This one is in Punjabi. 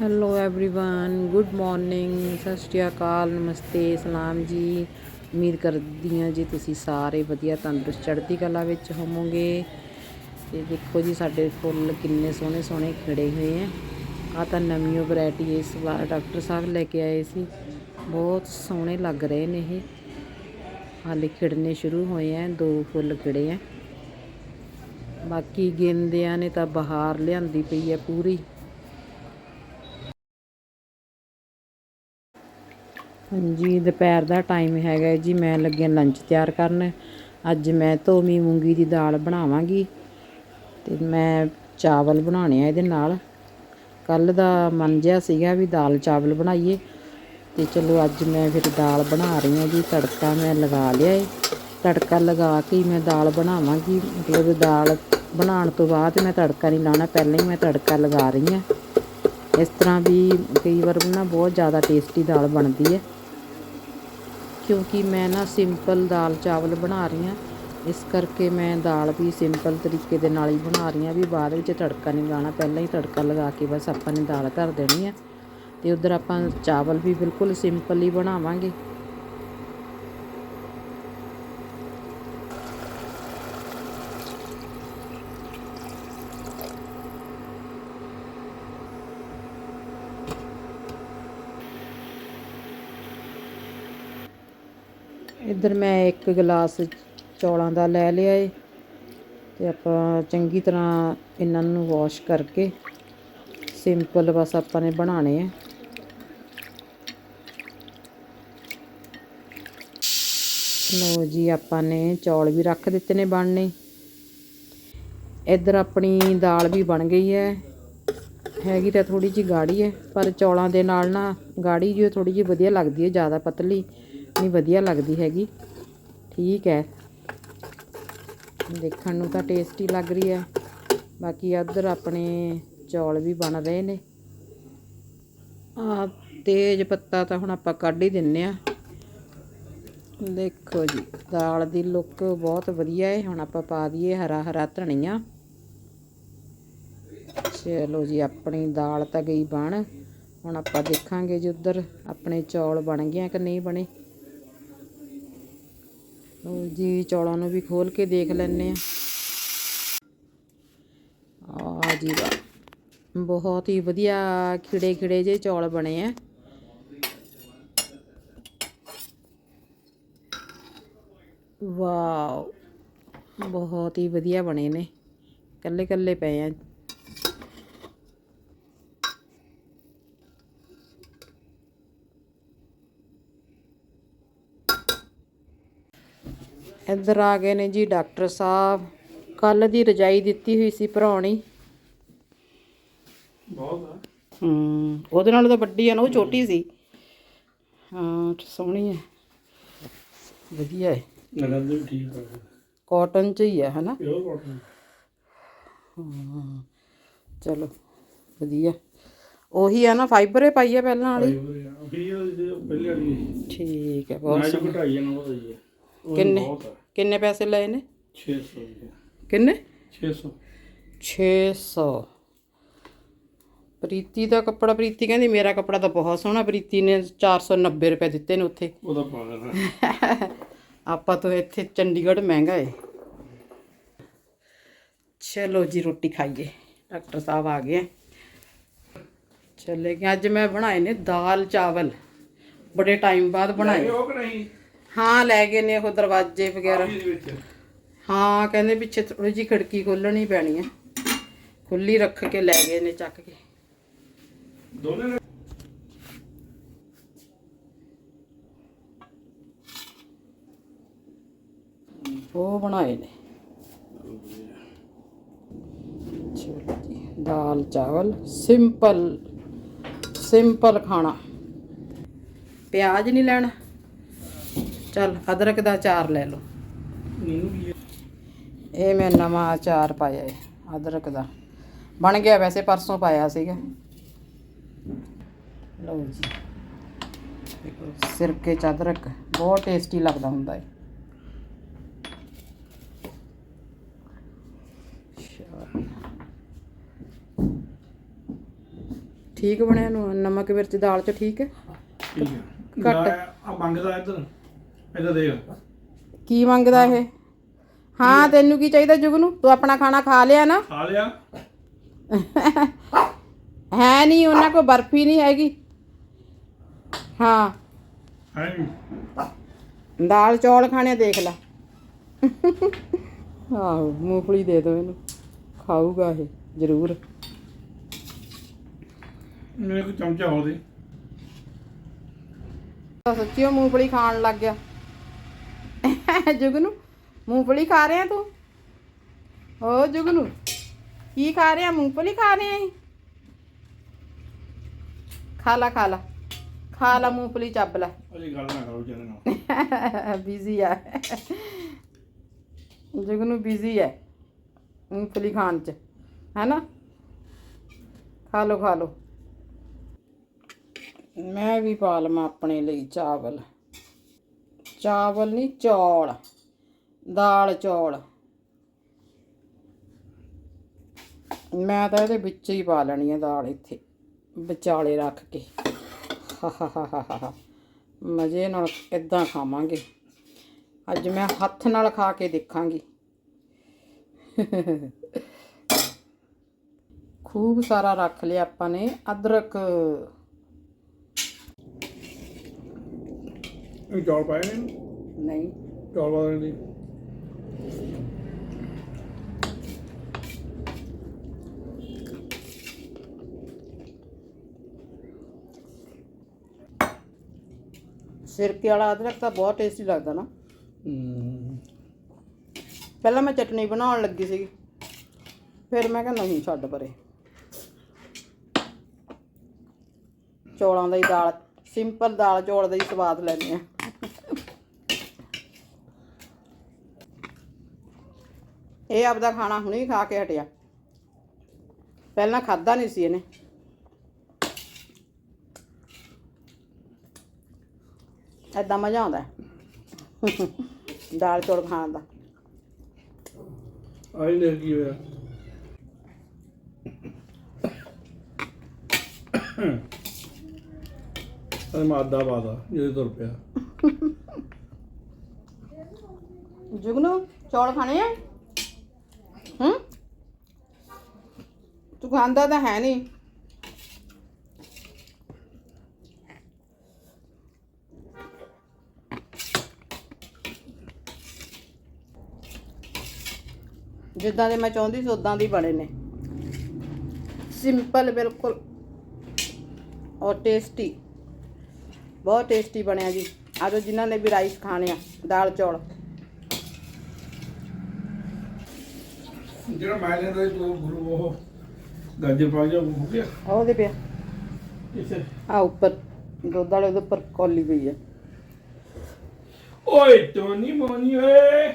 ਹੈਲੋ एवरीवन ਗੁੱਡ ਮਾਰਨਿੰਗ ਸਤਿ ਸ਼੍ਰੀ ਅਕਾਲ ਨਮਸਤੇ ਸਲਾਮ ਜੀ ਉਮੀਦ ਕਰਦੀ ਹਾਂ ਜੀ ਤੁਸੀਂ ਸਾਰੇ ਵਧੀਆ ਤੰਦਰੁਸਤ ਚੜ੍ਹਦੀ ਕਲਾ ਵਿੱਚ ਹੋਵੋਗੇ ਤੇ ਦੇਖੋ ਜੀ ਸਾਡੇ ਫੁੱਲ ਕਿੰਨੇ ਸੋਹਣੇ ਸੋਹਣੇ ਖਿੜੇ ਹੋਏ ਆ ਆ ਤਾਂ ਨਵੀਂ ਵੈਰਾਈਟੀ ਇਸ ਵਾਰ ਡਾਕਟਰ ਸਾਹਿਬ ਲੈ ਕੇ ਆਏ ਸੀ ਬਹੁਤ ਸੋਹਣੇ ਲੱਗ ਰਹੇ ਨੇ ਇਹ ਹਾਲੇ ਖਿੜਨੇ ਸ਼ੁਰੂ ਹੋਏ ਆ ਦੋ ਫੁੱਲ ਖਿੜੇ ਆ ਬਾਕੀ ਗੇਂਦਿਆਂ ਨੇ ਤਾਂ ਬਹਾਰ ਲਿਆਂਦੀ ਪਈ ਹੈ ਪੂਰੀ ਹਾਂਜੀ, ਦੁਪਹਿਰ ਦਾ ਟਾਈਮ ਹੈਗਾ ਜੀ, ਮੈਂ ਲੱਗਿਆ ਲੰਚ ਤਿਆਰ ਕਰਨ। ਅੱਜ ਮੈਂ ਧੋਮੀ ਮੂੰਗੀ ਦੀ ਦਾਲ ਬਣਾਵਾਂਗੀ ਤੇ ਮੈਂ ਚਾਵਲ ਬਣਾਉਣੇ ਆ ਇਹਦੇ ਨਾਲ। ਕੱਲ ਦਾ ਮਨ ਜਿਹਾ ਸੀਗਾ ਵੀ ਦਾਲ ਚਾਵਲ ਬਣਾਈਏ ਤੇ ਚਲੋ ਅੱਜ ਮੈਂ ਫਿਰ ਦਾਲ ਬਣਾ ਰਹੀ ਹਾਂ ਜੀ, ਤੜਕਾ ਮੈਂ ਲਗਾ ਲਿਆ ਏ। ਤੜਕਾ ਲਗਾ ਕੇ ਮੈਂ ਦਾਲ ਬਣਾਵਾਂਗੀ। ਮਤਲਬ ਦਾਲ ਬਣਾਉਣ ਤੋਂ ਬਾਅਦ ਮੈਂ ਤੜਕਾ ਨਹੀਂ ਲਾਉਣਾ, ਪਹਿਲਾਂ ਹੀ ਮੈਂ ਤੜਕਾ ਲਗਾ ਰਹੀ ਹਾਂ। ਇਸ ਤਰ੍ਹਾਂ ਵੀ ਕਈ ਵਾਰ ਨਾ ਬਹੁਤ ਜ਼ਿਆਦਾ ਟੇਸਟੀ ਦਾਲ ਬਣਦੀ ਹੈ। ਕਿਉਂਕਿ ਮੈਂ ਨਾ ਸਿੰਪਲ ਦਾਲ ਚਾਵਲ ਬਣਾ ਰਹੀ ਹਾਂ। ਇਸ ਕਰਕੇ ਮੈਂ ਦਾਲ ਵੀ ਸਿੰਪਲ ਤਰੀਕੇ ਦੇ ਨਾਲ ਹੀ ਬਣਾ ਰਹੀ ਹਾਂ ਵੀ ਬਾਅਦ ਵਿੱਚ ਤੜਕਾ ਨਹੀਂ ਲਾਉਣਾ। ਪਹਿਲਾਂ ਹੀ ਤੜਕਾ ਲਗਾ ਕੇ ਬਸ ਆਪਾਂ ਨੇ ਦਾਲ ਧਰ ਦੇਣੀ ਹੈ। ਤੇ ਉਧਰ ਆਪਾਂ ਚਾਵਲ ਵੀ ਬਿਲਕੁਲ ਸਿੰਪਲ ਹੀ ਬਣਾਵਾਂਗੇ। ਇੱਧਰ ਮੈਂ ਇੱਕ ਗਲਾਸ ਚੌਲਾਂ ਦਾ ਲੈ ਲਿਆ ਏ ਤੇ ਆਪਾਂ ਚੰਗੀ ਤਰ੍ਹਾਂ ਇਹਨਾਂ ਨੂੰ ਵਾਸ਼ ਕਰਕੇ ਸਿੰਪਲ ਬਸ ਆਪਾਂ ਨੇ ਬਣਾਣੇ ਆ। ਲੋ ਜੀ, ਆਪਾਂ ਨੇ ਚੌਲ ਵੀ ਰੱਖ ਦਿੱਤੇ ਨੇ ਬਣਨੇ। ਇੱਧਰ ਆਪਣੀ ਦਾਲ ਵੀ ਬਣ ਗਈ ਹੈ। ਹੈਗੀ ਤਾਂ ਥੋੜੀ ਜਿਹੀ ਗਾੜੀ ਹੈ, ਪਰ ਚੌਲਾਂ ਦੇ ਨਾਲ ਨਾ ਗਾੜੀ ਜਿਹੀ ਥੋੜੀ ਜਿਹੀ ਵਧੀਆ ਲੱਗਦੀ ਹੈ, ਜ਼ਿਆਦਾ ਪਤਲੀ। ਨਹੀਂ ਵਧੀਆ ਲੱਗਦੀ ਹੈਗੀ। ਠੀਕ ਹੈ। ਦੇਖਣ ਨੂੰ ਤਾਂ ਟੇਸਟੀ ਲੱਗ ਰਹੀ ਹੈ। ਬਾਕੀ ਇੱਧਰ ਆਪਣੇ ਚੌਲ ਵੀ ਬਣ ਰਹੇ ਨੇ। ਆ ਤੇਜ ਪੱਤਾ ਤਾਂ ਹੁਣ ਆਪਾਂ ਕੱਢ ਹੀ ਦਿੰਨੇ ਆ ਦੇਖੋ ਜੀ, ਦਾਲ ਦੀ ਲੁੱਕ ਬਹੁਤ ਵਧੀਆ ਹੈ। ਹੁਣ ਆਪਾਂ ਪਾ ਦਈਏ ਹਰਾ ਹਰਾ ਧਨੀਆ। ਚਲੋ ਜੀ, ਆਪਣੀ ਦਾਲ ਤਾਂ ਗਈ ਬਣ। ਹੁਣ ਆਪਾਂ ਦੇਖਾਂਗੇ ਜੀ ਉਧਰ ਆਪਣੇ ਚੌਲ ਬਣ ਗਏ ਕਿ ਨਹੀਂ ਬਣੇ। ਲਓ ਜੀ, ਚੌਲਾਂ ਨੂੰ ਵੀ ਖੋਲ ਕੇ ਦੇਖ ਲੈਣੇ ਆ ਆ ਜੀ ਵਾਹ, ਬਹੁਤ ਹੀ ਵਧੀਆ ਖਿੜੇ ਖਿੜੇ ਜੇ ਚੌਲ ਬਣੇ ਆ। ਵਾਓ, ਬਹੁਤ ਹੀ ਵਧੀਆ ਬਣੇ ਨੇ ਕੱਲੇ ਕੱਲੇ ਪਏ ਆ। ਇੱਧਰ ਆ ਗਏ ਨੇ ਜੀ ਡਾਕਟਰ ਸਾਹਿਬ। ਕੱਲ ਦੀ ਰਜਾਈ ਦਿੱਤੀ ਹੋਈ ਸੀ ਭਰਾਉਣੀ। ਬਹੁਤ ਆ। ਹੂੰ ਉਹਦੇ ਨਾਲ ਤਾਂ ਵੱਡੀ ਆ ਨਾ ਉਹ ਛੋਟੀ ਸੀ। ਹਾਂ ਸੋਹਣੀ ਹੈ ਵਧੀਆ ਹੈ ਨਗਦ ਵੀ ਠੀਕ ਆ। ਕਾਟਨ ਚ ਹੀ ਹੈ ਹਨਾ? ਪਿਓਰ ਕਾਟਨ ਚਲੋ ਵਧੀਆ। ਉਹੀ ਆ ਨਾ ਫਾਈਬਰ ਹੀ ਪਾਈ ਹੈ ਪਹਿਲਾਂ ਵਾਲੀ? ਫਾਈਬਰ ਆ ਵੀ ਉਹ ਜਿਹੜੇ ਪਹਿਲੇ ਵਾਲੀ ਠੀਕ ਹੈ ਬਹੁਤ ਸੋਹਣੀ। ਘਟਾਈ ਨਾ ਉਹਦਾ ਹੀ ਉਹ ਕਿੰਨੇ? ਬਹੁਤ ਆ। ਕਿੰਨੇ ਪੈਸੇ ਲਏ ਨੇ? 600 ਰੁਪਏ। ਕਿੰਨੇ? 600 600 ਪ੍ਰੀਤੀ ਦਾ ਕੱਪੜਾ ਪ੍ਰੀਤੀ ਕਹਿੰਦੀ ਮੇਰਾ ਕੱਪੜਾ ਤਾਂ ਬਹੁਤ ਸੋਹਣਾ ਪ੍ਰੀਤੀ ਨੇ 490 ਰੁਪਏ ਦਿੱਤੇ ਨੇ ਉੱਥੇ। ਉਹਦਾ ਪਾਗਲ ਹੈ। ਆਪਾਂ ਤੋਂ ਇੱਥੇ ਚੰਡੀਗੜ੍ਹ ਮਹਿੰਗਾ ਏ। ਚਲੋ ਜੀ ਰੋਟੀ ਖਾਈਏ। ਡਾਕਟਰ ਸਾਹਿਬ ਆ ਗਏ ਚੱਲੇ ਗਏ। ਅੱਜ ਮੈਂ ਬਣਾਏ ਨੇ ਦਾਲ ਚਾਵਲ। ਬੜੇ ਟਾਈਮ ਬਾਅਦ ਬਣਾਏ। ਉਹ ਨਹੀਂ? ਹਾਂ ਲੈ ਗਏ ਨੇ ਉਹ ਦਰਵਾਜ਼ੇ ਵਗੈਰਾ। ਇਹਦੇ ਵਿੱਚ ਹਾਂ ਕਹਿੰਦੇ ਪਿੱਛੇ ਥੋੜੀ ਜੀ ਖਿੜਕੀ ਖੋਲਣੀ ਪੈਣੀ ਹੈ ਖੁੱਲੀ ਰੱਖ ਕੇ ਲੈ ਗਏ ਨੇ ਚੱਕ ਕੇ। ਦੋਨੇ ਨੇ? ਉਹ ਬਣਾਏ ਨੇ। ਚਲੋ ਜੀ ਦਾਲ ਚਾਵਲ ਸਿੰਪਲ ਸਿੰਪਲ ਖਾਣਾ। ਪਿਆਜ਼ ਨਹੀਂ ਲੈਣਾ? ਚਲ ਅਦਰਕ ਦਾ ਅਚਾਰ ਲੈ ਲਓ। ਇਹ ਮੈਂ ਨਵਾਂ ਅਚਾਰ ਪਾਇਆ ਹੈ ਅਦਰਕ ਦਾ। ਬਣ ਗਿਆ ਵੈਸੇ ਪਰਸੋਂ ਪਾਇਆ ਸੀਗਾ। ਲਓ ਜੀ। ਦੇਖੋ ਸਿਰਕੇ ਚ ਅਦਰਕ ਬਹੁਤ ਟੇਸਟੀ ਲੱਗਦਾ ਹੁੰਦਾ ਹੈ ਠੀਕ ਬਣਿਆ ਨੂੰ ਨਮਕ ਮਿਰਚ ਦਾਲ ਚ ਠੀਕ ਹੈ ਠੀਕ ਹੈ ਘੱਟ। ਆ ਮੰਗਦਾ ਇੱਧਰ। ਦੇਖ। ਕੀ ਮੰਗਦਾ ਇਹ? ਹਾਂ। ਤੈਨੂੰ ਕੀ ਚਾਹੀਦਾ ਜੁਗਨੂ ਤੂੰ ਆਪਣਾ ਖਾਣਾ ਖਾ ਲਿਆ ਨਾ। ਖਾ ਲਿਆ। ਹੈ ਨਹੀਂ ਉਹਨਾਂ ਕੋਲ ਬਰਫੀ ਨਹੀਂ ਹੈਗੀ। ਹਾਂ। ਹੈ ਨੀ। ਦਾਲ ਚੌਲ ਖਾਣੇ ਦੇਖ ਲੈ। ਆਹੋ ਮੂੰਗਫਲੀ ਦੇ ਦਿਓ ਇਹਨੂੰ। ਖਾਊਗਾ ਇਹ ਜ਼ਰੂਰ। ਮੇਰੇ ਕੋਲ ਚਮਚਾ ਹੋ ਦੇ। ਸੱਚੀ ਉਹ ਮੂੰਗਫਲੀ ਖਾਣ ਲੱਗ ਗਿਆ। ਜੁਗਨੂ? ਮੂੰਗਫਲੀ ਖਾ ਰਿਹਾ ਤੂੰ? ਓ ਜੁਗਨੂ ਕੀ ਖਾ ਰਿਹਾ? ਮੂੰਗਫਲੀ ਖਾ ਰਿਹਾ ਹੈ ਖਾ ਲਾ ਖਾ ਲਾ। ਖਾ ਲਾ ਮੂੰਗਫਲੀ ਚੱਬ ਲੈ। ਅਜੇ ਗੱਲ ਨਾ ਕਰੋ ਜਰੇ ਨਾਲ ਬਿਜ਼ੀ ਆ। ਜੁਗਨੂ ਬਿਜ਼ੀ ਹੈ ਮੂੰਗਫਲੀ ਖਾਣ ਚ ਹੈਨਾ? ਖਾ ਲੋ ਖਾ ਲੋ ਮੈਂ ਵੀ ਪਾ ਲਵਾਂ ਆਪਣੇ ਲਈ ਚਾਵਲ। ਚਾਵਲ ਨਹੀਂ, ਚੌਲ। ਦਾਲ, ਚੌਲ। ਮੈਂ ਤਾਂ ਇਹਦੇ ਵਿੱਚ ਹੀ ਪਾ ਲੈਣੀ ਹੈ ਦਾਲ ਇੱਥੇ, ਵਿਚਾਲੇ ਰੱਖ ਕੇ। ਹਾ ਮਜ਼ੇ ਨਾਲ ਇਦਾਂ ਖਾਵਾਂਗੇ। ਅੱਜ ਮੈਂ ਹੱਥ ਨਾਲ ਖਾ ਕੇ ਦੇਖਾਂਗੀ। ਖੂਬ ਸਾਰਾ ਰੱਖ ਲਿਆ ਆਪਾਂ ਨੇ ਅਦਰਕ। ਇਹ ਚੌਲ ਪਾਏ ਨੇ ਨਹੀਂ। ਚੌਲ ਦੀ ਸਿਰਕੇ ਵਾਲਾ ਅਦਰਕ ਤਾਂ ਬਹੁਤ ਟੇਸਟੀ ਲੱਗਦਾ ਨਾ। ਹੂੰ। ਪਹਿਲਾਂ ਮੈਂ ਚਟਨੀ ਬਣਾਉਣ ਲੱਗੀ ਸੀ ਫਿਰ ਮੈਂ ਕਿਹਾ ਨਹੀਂ ਛੱਡ ਪਰੇ। ਚੌਲਾਂ ਦਾ ਹੀ ਦਾਲ ਸਿੰਪਲ ਦਾਲ ਚੌਲ ਦਾ ਹੀ ਸਵਾਦ ਲੈਂਦੇ ਆ। ਇਹ ਆਪਦਾ ਖਾਣਾ ਹੁਣੇ ਖਾ ਕੇ ਹਟਿਆ। ਪਹਿਲਾਂ ਖਾਦਾ ਨਹੀਂ ਸੀ ਇਹਨੇ। ਐਦਾਂ ਮਜ਼ਾ ਆਉਂਦਾ। ਦਾਲ ਚੌਲ ਖਾਣ ਦਾ। ਆਈ ਨੇ ਕੀ ਹੋਇਆ? ਅਰੇ ਮਾਦਾ ਬਾਦਾ ਜਿਹਦੇ ਤੁਰ ਪਿਆ ਜੁਗਨੂ ਚੌਲ ਖਾਣੇ ਆ ਹੂੰ ਤੂੰ ਖਾਂਦਾ ਤਾਂ ਹੈ ਨਹੀਂ। ਜਿੱਦਾਂ ਦੇ ਮੈਂ ਚਾਹੁੰਦੀ ਸੀ ਉਦਾਂ ਦੇ ਬਣੇ ਨੇ। ਸਿੰਪਲ ਬਿਲਕੁਲ। ਔਰ ਟੇਸਟੀ ਬਹੁਤ ਟੇਸਟੀ ਬਣਿਆ ਜੀ। ਆਜੋ ਜਿਨ੍ਹਾਂ ਨੇ ਵੀ ਰਾਈਸ ਖਾਣੇ ਆ, ਦਾਲ, ਚੌਲ। ਜਿਹੜਾ ਮੈਂ ਲੈਂਦਾ ਸੀ ਤੂੰ ਗੁਰੂ ਉਹ ਗਾਜਰ ਪਾ ਗਿਆ ਹੋ ਗਿਆ? ਆਹ ਉਹਦੇ ਪਿਆ। ਇਸੇ ਆ ਉੱਪਰ ਦੁੱਧ ਵਾਲੇ ਉਹਦੇ ਉੱਪਰ ਕੌਲੀ ਪਈ ਆ। ਓਏ ਟੋਨੀ ਮੋਨੀ ਓਏ।